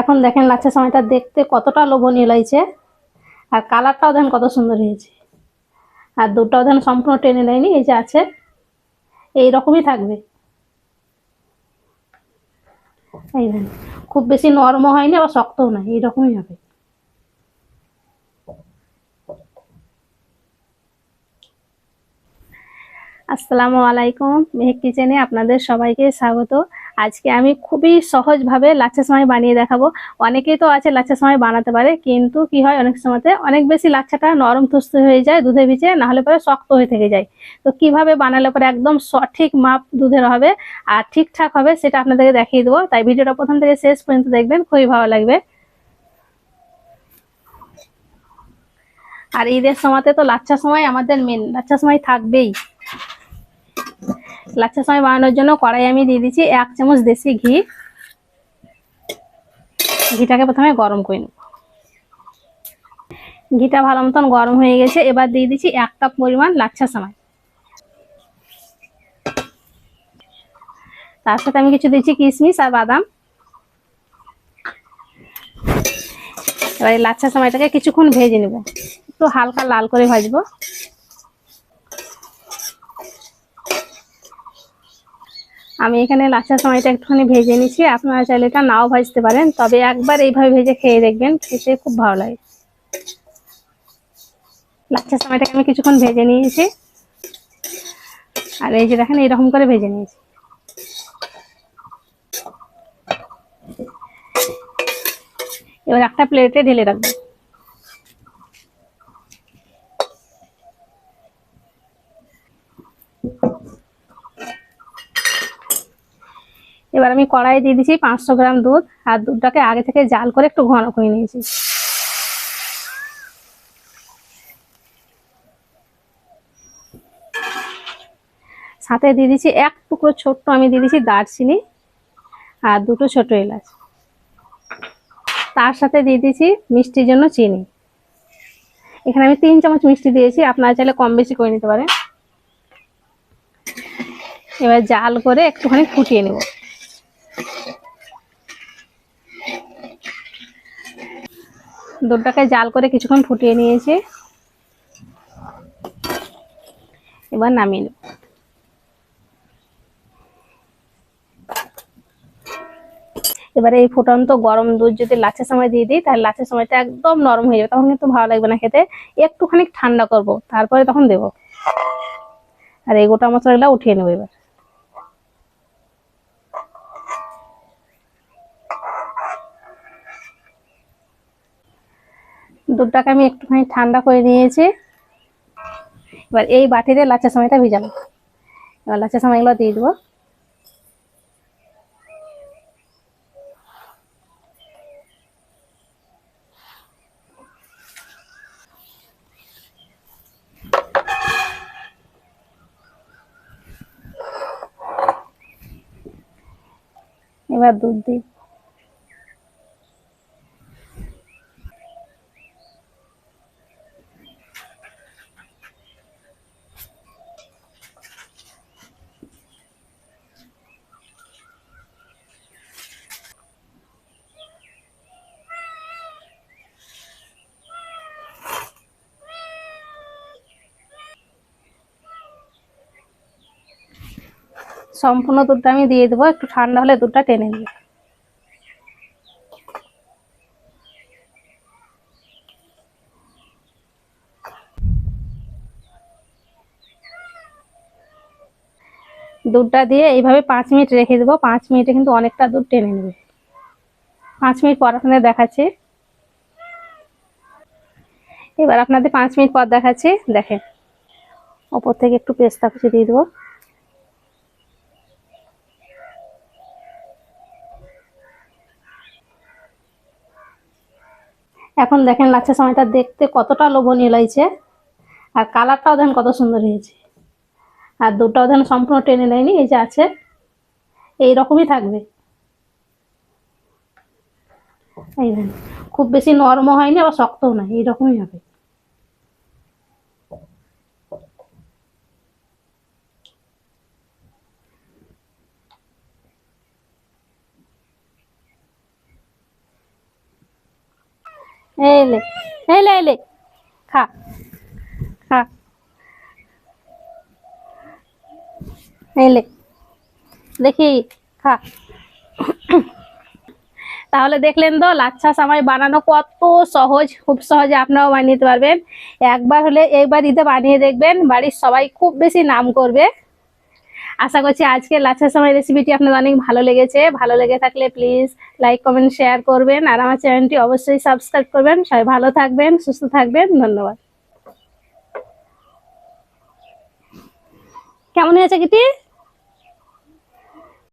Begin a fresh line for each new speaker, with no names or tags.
এখন দেখেন লাচ্ছা সময়টা দেখতে কতটা লোভনীয় লাগছে। আর কালারটাও দেখেন কত সুন্দর হয়েছে। আর দুটাও দেখেন সম্পূর্ণ টেনে নেয়নি, এই যে আছে। এই রকমই থাকবে। এই দেখেন, খুব বেশি নরম হয়নি, আবার শক্তও না এইরকমই হবে। আসসালামু আলাইকুম, মেহেক কিচেনে আপনাদের সবাইকে স্বাগত। আজকে আমি খুবই সহজভাবে লাচ্ছা সময় বানিয়ে দেখাবো। অনেকেই তো আছে লাচ্ছা সময় বানাতে পারে, কিন্তু কি হয় অনেক সময়তে অনেক বেশি লাচ্ছাটা নরম তুস্ত হয়ে যায় দুধে ভিজে না হলে পরে শক্ত হয়ে থেকে যায়। তো কীভাবে বানালে পরে একদম সঠিক মাপ দুধের হবে আর ঠিকঠাক হবে সেটা আপনাদেরকে দেখিয়ে দেবো। তাই ভিডিওটা প্রথম থেকে শেষ পর্যন্ত দেখবেন, খুবই ভালো লাগবে। আর ঈদের সময়তে তো লাচ্ছা সময় আমাদের মেন লাচ্ছা সময় থাকবেই। লাচ্ছা সময় বানানোর জন্য কড়াই আমি দিয়ে দিচ্ছি এক চামচ দেশি ঘি। ঘিটাকে প্রথমে গরম করে নেব। ঘিটা ভালো মতন গরম হয়ে গেছে, এবার দিয়ে দিচ্ছি এক কাপ পরিমাণ লাচ্ছা সময়। তার সাথে আমি কিছু দিচ্ছি কিশমিশ আর বাদাম। এবার এই লাচ্ছা সময়টাকে কিছুক্ষণ ভেজে নেব। একটু হালকা লাল করে ভাজবো। আমি এখানে লাচ্ছার সময়টা একটুখানি ভেজে নিচ্ছি। আপনারা চাইলে এটা নাও ভাজতে পারেন, তবে একবার এইভাবে ভেজে খেয়ে দেখবেন, খেতে খুব ভালো লাগে। লাচ্ছার সময়টাকে আমি কিছুক্ষণ ভেজে নিয়েছি। আর এই যে দেখেন, এইরকম করে ভেজে নিয়েছি। এবার একটা প্লেটে ঢেলে রাখব। এবার আমি কড়াই দিয়ে দিচ্ছি পাঁচশো গ্রাম দুধ আর দুধটাকে আগে থেকে জাল করে একটু ঘন করে নিয়েছি। সাথে দিয়ে দিচ্ছি এক টুকরো ছোট্ট আমি দিয়ে দিচ্ছি দারচিনি আর দুটো ছোট এলাচ। তার সাথে দিয়ে দিচ্ছি মিষ্টির জন্য চিনি। এখানে আমি তিন চামচ মিষ্টি দিয়েছি, আপনারা চাইলে কম বেশি করে নিতে পারেন। এবার জাল করে একটুখানি ফুটিয়ে নেব। দুধটাকে জাল করে কিছুক্ষণ ফুটিয়ে নিয়েছি। এবার নামিয়ে নেব। এবারে এই ফুটন্ত গরম দুধ যদি লাচের সময় দিয়ে দিই, তাহলে লাচের সময়টা একদম নরম হয়ে যাবে। তখন কিন্তু ভালো লাগবে না খেতে। একটুখানি ঠান্ডা করব, তারপরে তখন দেব। আর এই গোটা মশলাগুলো উঠিয়ে নেব এবার। দুধটাকে আমি একটুখানি ঠান্ডা করে নিয়েছি। এবার এই বাটিতে লাচা সময়টা ভিজাবো। এবার লাচা সময়গুলো দিয়ে দেবো। এবার দুধ দিই সম্পূর্ণ দুধটা আমি দিয়ে দেবো, একটু ঠান্ডা হলে দুধটা টেনে নেবে। দুধটা দিয়ে এইভাবে পাঁচ মিনিট রেখে দেবো, পাঁচ মিনিটে কিন্তু অনেকটা দুধ টেনে নেবে। পাঁচ মিনিট পর আপনাদের দেখাচ্ছি। এবার আপনাদের পাঁচ মিনিট পর দেখাচ্ছি, দেখেন। ওপর থেকে একটু পেস্তা কুচি দিয়ে দেবো। এখন দেখেন লাচ্ছা সময়টা দেখতে কতটা লোভনীয় লাগছে। আর কালারটাও দেখেন কত সুন্দর হয়েছে। আর দুটাও দেখেন সম্পূর্ণ টেনে নেয়নি, এই যে আছে। এই রকমই থাকবে। এই খুব বেশি নরমও হয়নি, আবার শক্তও না এইরকমই হবে। এই লে এই লে, এই খা খা। এই লে, দেখি, খা। তাহলে দেখলেন তো, লাচ্ছা সামাই বানানো কত সহজ, খুব সহজে আপনারাও বানিয়ে নিতে পারবেন। একবার হলে এইবার ঈদে বানিয়ে দেখবেন, বাড়ির সবাই খুব বেশি নাম করবে। আশা করছি আজকে লাচ্ছা সময় রেসিপিটি আপনার অনেক ভালো লেগেছে। ভালো লেগে থাকলে প্লিজ লাইক কমেন্ট শেয়ার করবেন। আর আমার চ্যানেলটি অবশ্যই সাবস্ক্রাইব করবেন। সবাই ভালো থাকবেন, সুস্থ থাকবেন। ধন্যবাদ। কেমন হয়েছে, কিটি?